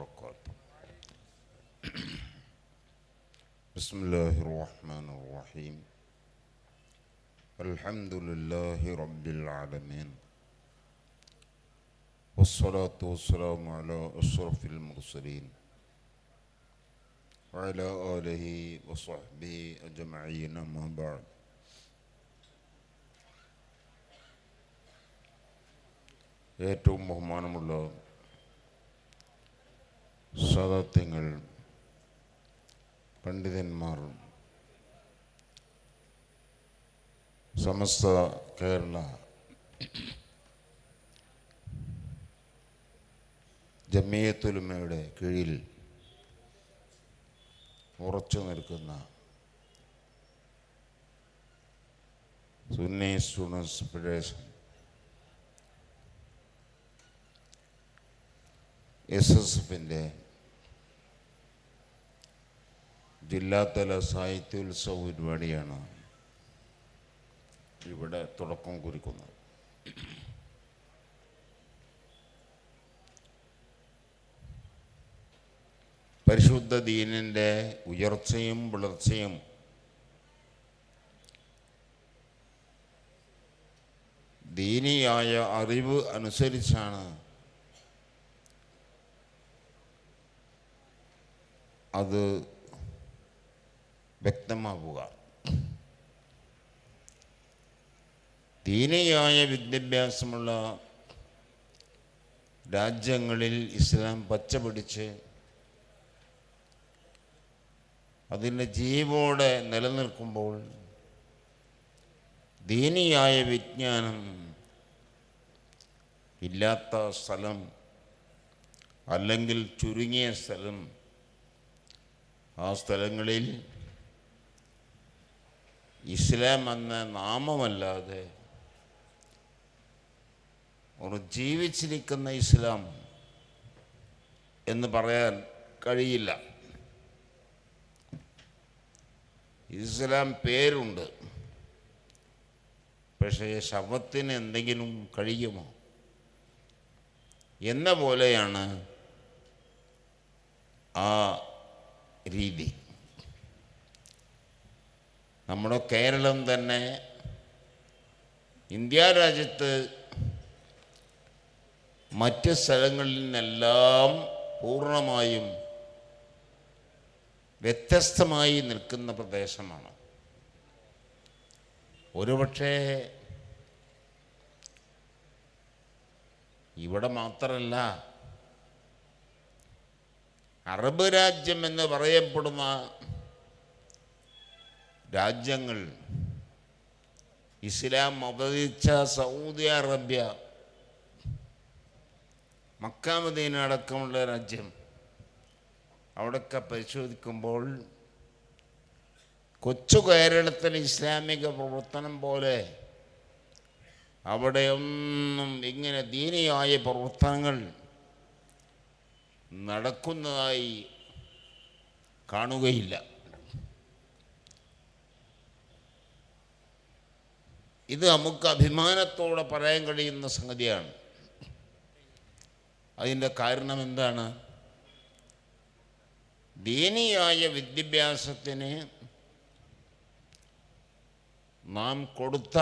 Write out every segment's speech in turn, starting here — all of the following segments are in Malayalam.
وبركاته بسم الله الرحمن الرحيم الحمد لله رب العالمين والصلاة والسلام على أشرف المرسلين وعلى آله وصحبه أجمعين أما بعد ഏറ്റവും ബഹുമാനമുള്ള സദാത്യങ്ങൾ പണ്ഡിതന്മാർ സമസ്ത കേരള ജമിയത്തുലുമയുടെ കീഴിൽ ഉറച്ചു നിൽക്കുന്ന Sunni students federation S S എഫിന്റെ ജില്ലാതല സാഹിത്യോത്സവ പരിപാടിയാണ് ഇവിടെ തുടക്കം കുറിക്കുന്നത്. പരിശുദ്ധ ദീനിന്റെ ഉയർച്ചയും വളർച്ചയും ദീനിയായ അറിവ് അനുസരിച്ചാണ് അത് വ്യക്തമാവുക. ദീനയായ വിദ്യാഭ്യാസമുള്ള രാജ്യങ്ങളിൽ ഇസ്ലാം പച്ചപിടിച്ച് അതിന്റെ ജീവോടെ നിലനിൽക്കുമ്പോൾ ദീനിയായ വിജ്ഞാനം ഇല്ലാത്ത സ്ഥലം അല്ലെങ്കിൽ ചുരുങ്ങിയ സ്ഥലം ആ സ്ഥലങ്ങളിൽ ഇസ്ലാം എന്ന നാമമല്ലാതെ ഒരു ജീവിച്ചിരിക്കുന്ന ഇസ്ലാം എന്ന് പറയാൻ കഴിയില്ല. ഇസ്ലാം പേരുണ്ട്. പക്ഷേ ശവത്തിന് എന്തെങ്കിലും കഴിയുമോ? എന്ന പോലെയാണ് ആ രീതി. നമ്മുടെ കേരളം തന്നെ ഇന്ത്യ രാജ്യത്ത് മറ്റ് സ്ഥലങ്ങളിൽ നിന്നെല്ലാം പൂർണമായും വ്യത്യസ്തമായി നിൽക്കുന്ന പ്രദേശമാണ്. ഒരുപക്ഷേ ഇവിടെ മാത്രമല്ല അറബ് രാജ്യം എന്ന് പറയപ്പെടുന്ന രാജ്യങ്ങൾ. ഇസ്ലാം അവതരിച്ച സൗദി അറേബ്യ. മക്കാമദീന അടക്കമുള്ള രാജ്യം. അവിടെയൊക്കെ പരിശോധിക്കുമ്പോൾ കൊച്ചു കേരളത്തിലെ ഇസ്ലാമിക പ്രവർത്തനം പോലെ അവിടെയൊന്നും ഇങ്ങനെ ദീനിയായ പ്രവർത്തനങ്ങൾ നടക്കുന്നതായി കാണുകയില്ല. ഇത് നമുക്ക് അഭിമാനത്തോടെ പറയാൻ കഴിയുന്ന സംഗതിയാണ്. അതിന്റെ കാരണം എന്താണ്? ദീനിയായ വിദ്യാഭ്യാസത്തിന് നാം കൊടുത്ത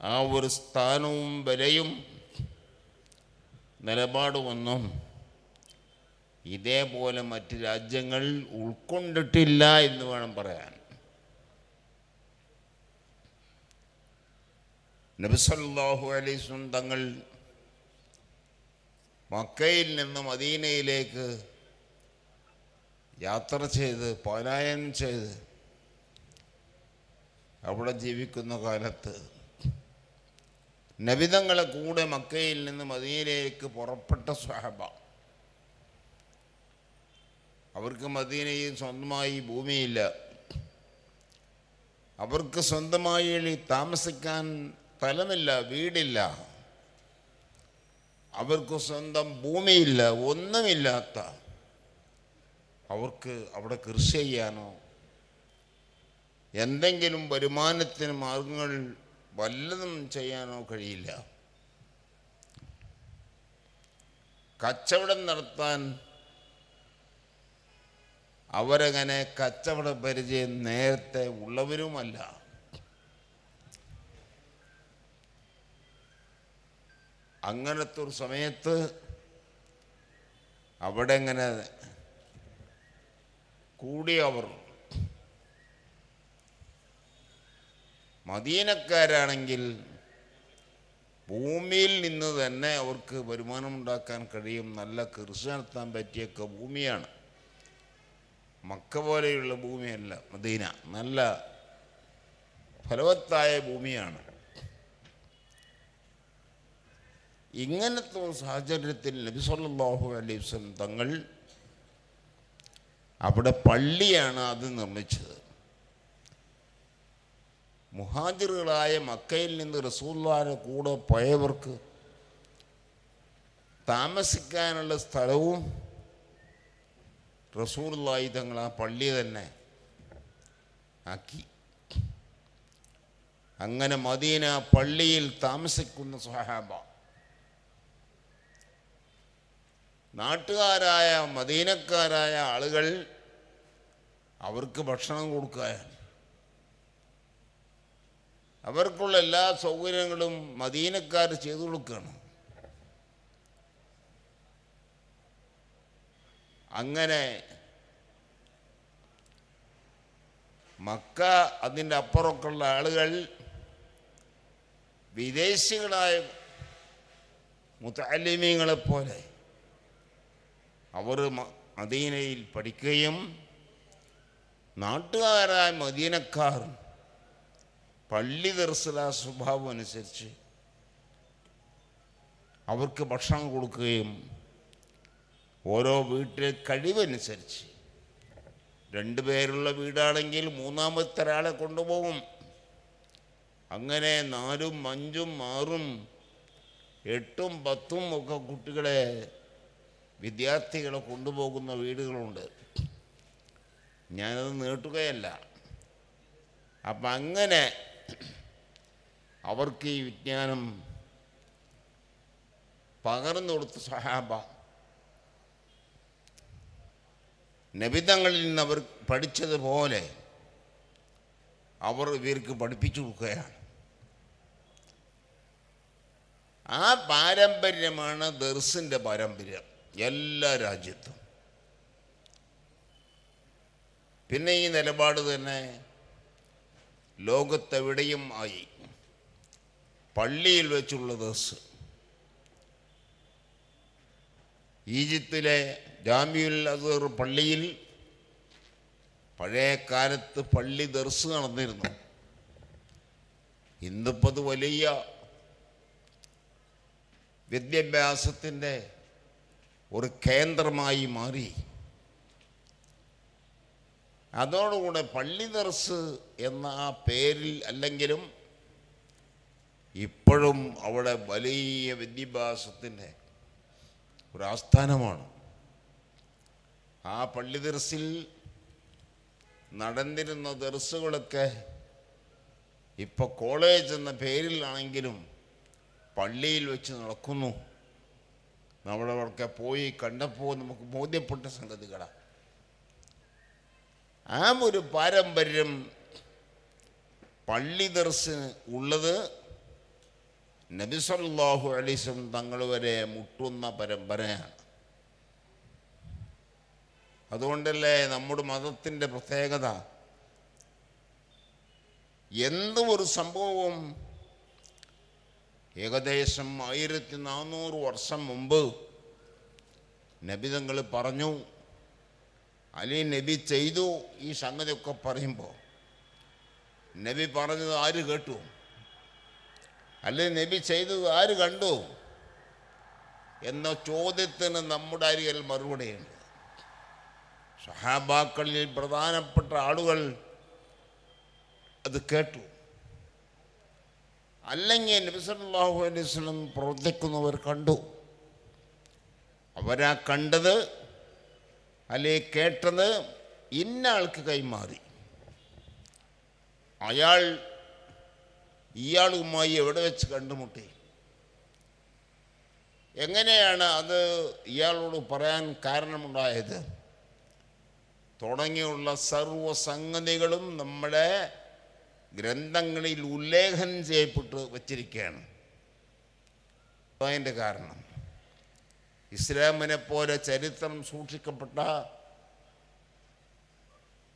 ആ ഒരു സ്ഥാനവും വിലയും നിലപാടുമൊന്നും ഇതേപോലെ മറ്റ് രാജ്യങ്ങൾ ഉൾക്കൊണ്ടിട്ടില്ല എന്ന് വേണം പറയാൻ. നബിസല്ലാഹു അലൈസും തങ്ങൾ മക്കയിൽ നിന്ന് മദീനയിലേക്ക് യാത്ര ചെയ്ത് പലായനം ചെയ്ത് അവിടെ ജീവിക്കുന്ന കാലത്ത് നബിതങ്ങളെ കൂടെ മക്കയിൽ നിന്ന് മദീനയിലേക്ക് പുറപ്പെട്ട സ്വഹബ. അവർക്ക് മദീനയിൽ സ്വന്തമായി ഭൂമിയില്ല. അവർക്ക് സ്വന്തമായി താമസിക്കാൻ സ്ഥലമില്ല വീടില്ല. അവർക്ക് സ്വന്തം ഭൂമിയില്ല ഒന്നുമില്ലാത്ത. അവർക്ക് അവിടെ കൃഷി ചെയ്യാനോ എന്തെങ്കിലും വരുമാനത്തിന് മാർഗങ്ങൾ വല്ലതും ചെയ്യാനോ കഴിയില്ല. കച്ചവടം നടത്താൻ അവരങ്ങനെ കച്ചവട പരിചയം നേരത്തെ ഉള്ളവരുമല്ല. അങ്ങനത്തെ ഒരു സമയത്ത് അവിടെ ഇങ്ങനെ കൂടിയവർ മദീനക്കാരാണെങ്കിൽ ഭൂമിയിൽ നിന്ന് തന്നെ അവർക്ക് വരുമാനമുണ്ടാക്കാൻ കഴിയും. നല്ല കൃഷി നടത്താൻ പറ്റിയൊക്കെ ഭൂമിയാണ്. മക്ക പോലെയുള്ള ഭൂമിയല്ല മദീന. നല്ല ഫലവത്തായ ഭൂമിയാണ്. ഇങ്ങനത്തെ സാഹചര്യത്തിൽ നബിസ്വല്ലാഹു അലൈഹി വസല്ലം തങ്ങൾ അവിടെ പള്ളിയാണ് അത് നിർമ്മിച്ചത്. മുഹാജിറുകളായ മക്കയിൽ നിന്ന് റസൂല്ലാരെ കൂടെ പോയവർക്ക് താമസിക്കാനുള്ള സ്ഥലവും റസൂലുള്ളാഹി തങ്ങൾ ആ പള്ളി തന്നെ ആക്കി. അങ്ങനെ മദീന പള്ളിയിൽ താമസിക്കുന്ന സ്വഹാബ നാട്ടുകാരായ മദീനക്കാരായ ആളുകൾ അവർക്ക് ഭക്ഷണം കൊടുക്കുകയാണ്. അവർക്കുള്ള എല്ലാ സൗകര്യങ്ങളും മദീനക്കാർ ചെയ്തു കൊടുക്കുകയാണ്. അങ്ങനെ മക്ക അതിന്റെ അപ്പുറമൊക്കെയുള്ള ആളുകൾ വിദേശികളായ മുത്തലിമീങ്ങളെ പോലെ അവർ മദീനയിൽ പഠിക്കുകയും നാട്ടുകാരായ മദീനക്കാർ പള്ളി ദർശന സ്വഭാവം അനുസരിച്ച് അവർക്ക് ഭക്ഷണം കൊടുക്കുകയും ഓരോ വീട്ടിലെ കഴിവനുസരിച്ച് രണ്ട് പേരുള്ള വീടാണെങ്കിൽ മൂന്നാമത്തെ ഒരാളെ കൊണ്ടുപോകും. അങ്ങനെ നാലും അഞ്ചും ആറും എട്ടും പത്തും ഒക്കെ കുട്ടികളെ വിദ്യാർത്ഥികളെ കൊണ്ടുപോകുന്ന വീടുകളുണ്ട്. ഞാനത് നീട്ടുകയല്ല. അപ്പം അങ്ങനെ അവർക്ക് ഈ വിജ്ഞാനം പകർന്നു കൊടുത്ത സഹാബ നബിതങ്ങളിൽ നിന്ന് അവർ പഠിച്ചതുപോലെ അവർ ഇവർക്ക് പഠിപ്പിച്ചു കൊടുക്കുകയാണ്. ആ പാരമ്പര്യമാണ് ദർസിന്റെ പാരമ്പര്യം. എല്ലാ രാജ്യത്തും. പിന്നെ ഈ നിലപാട് തന്നെ ലോകത്തെവിടെയും ആയി. പള്ളിയിൽ വെച്ചുള്ള ദസ് ഈജിപ്തിലെ ജാമ്യുൽ അസർ പള്ളിയിൽ പഴയ കാലത്ത് പള്ളി ദർസ് നടന്നിരുന്നു. ഇന്നിപ്പോൾ അത് വലിയ വിദ്യാഭ്യാസത്തിന്റെ ഒരു കേന്ദ്രമായി മാറി. അതോടുകൂടെ പള്ളി ദർസ് എന്ന ആ പേരിൽ അല്ലെങ്കിലും ഇപ്പോഴും അവിടെ വലിയ വിദ്യാഭ്യാസത്തിന്റെ ഒരു ആസ്ഥാനമാണ്. ആ പള്ളി ദർസിൽ നടന്നിരുന്ന ദർസുകളൊക്കെ ഇപ്പോൾ കോളേജ് എന്ന പേരിലാണെങ്കിലും പള്ളിയിൽ വെച്ച് നടക്കുന്നു. നമ്മളവിടൊക്കെ പോയി കണ്ടപ്പോൾ നമുക്ക് ബോധ്യപ്പെട്ട സംഗതികളാണ് ആ ഒരു പാരമ്പര്യം പള്ളി ദർശന് ഉള്ളത് നബിസല്ലാഹു അലീസും തങ്ങൾ വരെ മുട്ടുന്ന പരമ്പരയാണ്. അതുകൊണ്ടല്ലേ നമ്മുടെ മതത്തിന്റെ പ്രത്യേകത? എന്തും ഒരു സംഭവവും ഏകദേശം ആയിരത്തി നാനൂറ് വർഷം മുമ്പ് നബിതങ്ങൾ പറഞ്ഞു അലി നബി ചെയ്തു ഈ സംഗതിയൊക്കെ പറയുമ്പോൾ നബി പറഞ്ഞത് ആര് കേട്ടു? അല്ലെ നബി ചെയ്തത് ആര് കണ്ടു? എന്ന ചോദ്യത്തിന് നമ്മുടെ അരികിൽ മറുപടിയുണ്ട്. സഹാബാക്കളിൽ പ്രധാനപ്പെട്ട ആളുകൾ അത് കേട്ടു. അല്ലെങ്കിൽ നബിസല്ലാഹു അലൈഹി വസല്ലം പ്രവർത്തിക്കുന്നവർ കണ്ടു. അവരാ കണ്ടത് അല്ലെ കേട്ടത് ഇന്ന ആൾക്ക് കൈമാറി. അയാൾ ഇയാളുമായി എവിടെ വെച്ച് കണ്ടുമുട്ടി? എങ്ങനെയാണ് അത് ഇയാളോട് പറയാൻ കാരണമുണ്ടായത്? തുടങ്ങിയുള്ള സർവസംഗതികളും നമ്മുടെ ഗ്രന്ഥങ്ങളിൽ ഉല്ലേഖനം ചെയ്യപ്പെട്ട് വച്ചിരിക്കുകയാണ്. അതിന്റെ കാരണം. ഇസ്ലാമിനെ പോലെ ചരിത്രം സൂക്ഷിക്കപ്പെട്ട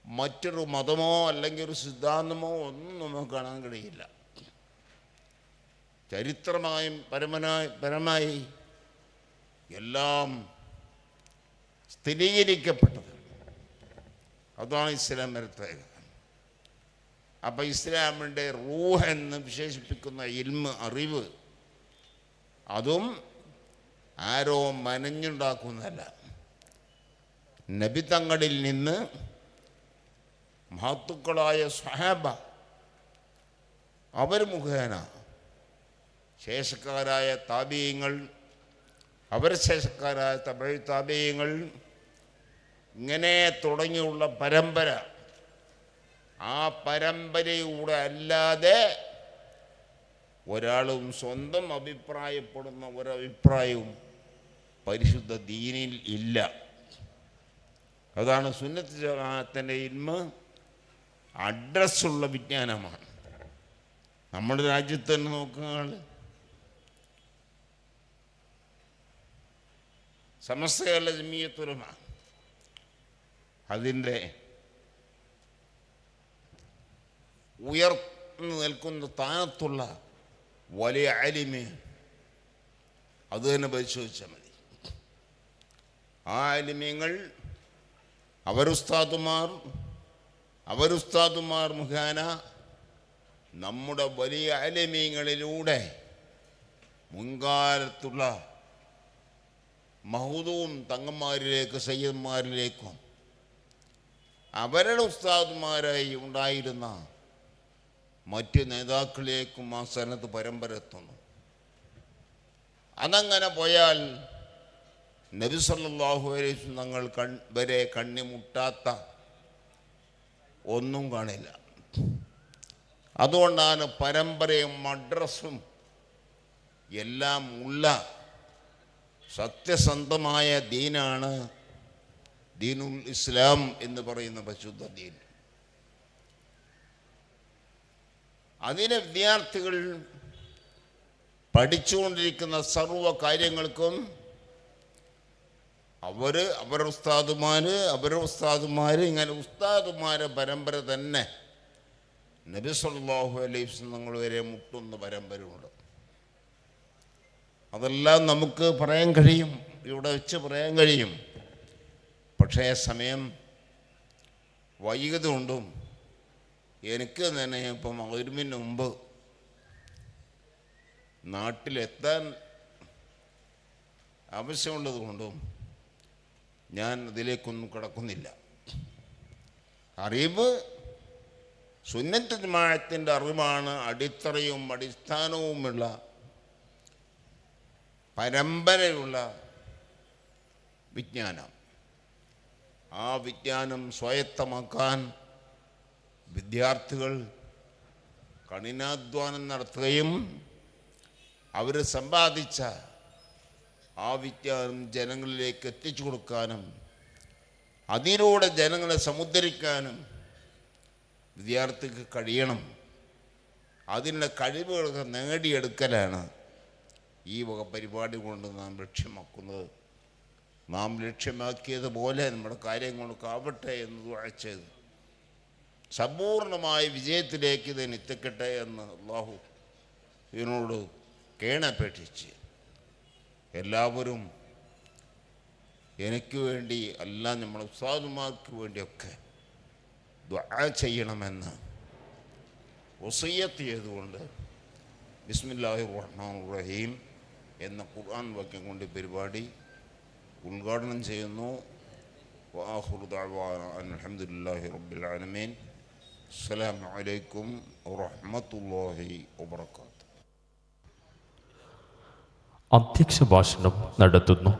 മറ്റൊരു മതമോ അല്ലെങ്കിൽ ഒരു സിദ്ധാന്തമോ ഒന്നും നമുക്ക് കാണാൻ കഴിയില്ല. ചരിത്രമായും പരമനായി പരമായി എല്ലാം സ്ഥിരീകരിക്കപ്പെട്ടത്. അതാണ് ഇസ്ലാം പ്രത്യേകത. അപ്പം ഇസ്ലാമിന്റെ റൂഹ് എന്ന് വിശേഷിപ്പിക്കുന്ന ഇൽമ് അറിവ് അതും ആരോ മനഞ്ഞുണ്ടാക്കുന്നതല്ല. നബി തങ്ങളിൽ നിന്ന് മഹത്തുക്കളായ സഹാബ അവർ മുഖേന ശേഷക്കാരായ താപീയങ്ങൾ അവർ ശേഷക്കാരായ തമിഴ് താപീയങ്ങൾ ഇങ്ങനെ തുടങ്ങിയുള്ള പരമ്പര ആ പരമ്പരയൂടെ അല്ലാതെ ഒരാളും സ്വന്തം അഭിപ്രായപ്പെടുന്ന ഒരഭിപ്രായവും പരിശുദ്ധ ദീനിൽ ഇല്ല. അതാണ് സുന്നത്ത് ജമാഅത്തിന്റെ ഇന്മ അഡ്രസ്സുള്ള വിജ്ഞാനമാണ്. നമ്മുടെ രാജ്യത്ത് തന്നെ നോക്കുക സമസ്തകല്ല ജമീയത്തുലമ. അതിന്റെ ഉയർന്നു നിൽക്കുന്ന സ്ഥാനത്തുള്ള വലിയ അലിമ് അത് തന്നെ പരിശോധിച്ചാൽ മതി. ആ അലിമ്യങ്ങൾ അവരുസ്താദുമാർ അവരുസ്താദുമാർ മുഖേന നമ്മുടെ വലിയ അലിമ്യങ്ങളിലൂടെ മുൻകാലത്തുള്ള മഹൂദവും തങ്ങന്മാരിലേക്കും സയ്യന്മാരിലേക്കും അവരുടെ ഉസ്താദുമാരായി ഉണ്ടായിരുന്ന മറ്റ് നേതാക്കളിലേക്കും ആ സ്ഥലത്ത് പരമ്പര എത്തുന്നു. അതങ്ങനെ പോയാൽ നബി സല്ലല്ലാഹു അലൈഹി തങ്ങൾ കൺ വരെ കണ്ണിമുട്ടാത്ത ഒന്നും കാണില്ല. അതുകൊണ്ടാണ് പരമ്പരയും മദ്രസും എല്ലാം ഉള്ള സത്യസന്ധമായ ദീനാണ് ദീനുൽ ഇസ്ലാം എന്ന് പറയുന്ന പരിശുദ്ധ ദീൻ. അതിന് വിദ്യാർത്ഥികൾ പഠിച്ചുകൊണ്ടിരിക്കുന്ന സർവ കാര്യങ്ങൾക്കും അവർ അവരുടെ ഉസ്താദുമാർ അവരുടെ ഉസ്താദുമാർ ഇങ്ങനെ ഉസ്താദുമാരെ പരമ്പര തന്നെ നബി സല്ലല്ലാഹു അലൈഹി നിങ്ങൾ വരെ മുട്ടുന്ന പരമ്പരയുണ്ട്. അതെല്ലാം നമുക്ക് പറയാൻ കഴിയും ഇവിടെ വെച്ച് പറയാൻ കഴിയും. പക്ഷേ സമയം വൈകിയത് കൊണ്ടും എനിക്ക് തന്നെ ഇപ്പം ഒരുമിന് മുമ്പ് നാട്ടിലെത്താൻ ആവശ്യമുള്ളത് കൊണ്ടും ഞാൻ അതിലേക്കൊന്നും കിടക്കുന്നില്ല. അറിവ് സുന്നത്ത് ജമാഅത്തിന്റെ അറിവാണ്. അടിത്തറയും അടിസ്ഥാനവുമുള്ള പരമ്പരയുള്ള വിജ്ഞാനം. ആ വിജ്ഞാനം സ്വായത്തമാക്കാൻ വിദ്യാർത്ഥികൾ കഠിനാധ്വാനം നടത്തുകയും അവർ സമ്പാദിച്ച ആ വിജ്ഞാനം ജനങ്ങളിലേക്ക് എത്തിച്ചു കൊടുക്കാനും അതിലൂടെ ജനങ്ങളെ സമുദ്ധരിക്കാനും വിദ്യാർത്ഥിക്ക് കഴിയണം. അതിനുള്ള കഴിവുകളൊക്കെ നേടിയെടുക്കലാണ് ഈ വക പരിപാടി കൊണ്ട് നാം ലക്ഷ്യമാക്കുന്നത്. നാം ലക്ഷ്യമാക്കിയതുപോലെ നമ്മുടെ കാര്യങ്ങളൊക്കെ കാവട്ടെ എന്ന് വായിച്ചത് സമ്പൂർണമായ വിജയത്തിലേക്ക് ഇതിന് എത്തിക്കട്ടെ എന്ന് അള്ളാഹു ഇതിനോട് കേണപേക്ഷിച്ച് എല്ലാവരും എനിക്ക് വേണ്ടി അല്ല നമ്മളെ ഉസ്താദുമാർക്ക് വേണ്ടിയൊക്കെ ദ്വാ ചെയ്യണമെന്ന് വസയ്യത്ത് ചെയ്തുകൊണ്ട് ബിസ്മില്ലാഹി റഹ്മാൻ റഹീം എന്ന ഖുർആൻ വാക്യം കൊണ്ട് പരിപാടി ഉദ്ഘാടനം ചെയ്യുന്നു. വാഹുർ അൽഹംദുലില്ലാഹി റബ്ബിൽ ആലമീൻ. അസ്സലാമു അലൈക്കും വറഹ്മത്തുള്ളാഹി വബറകാതുഹു. അധ്യക്ഷ ഭാഷണം നടത്തുന്നു.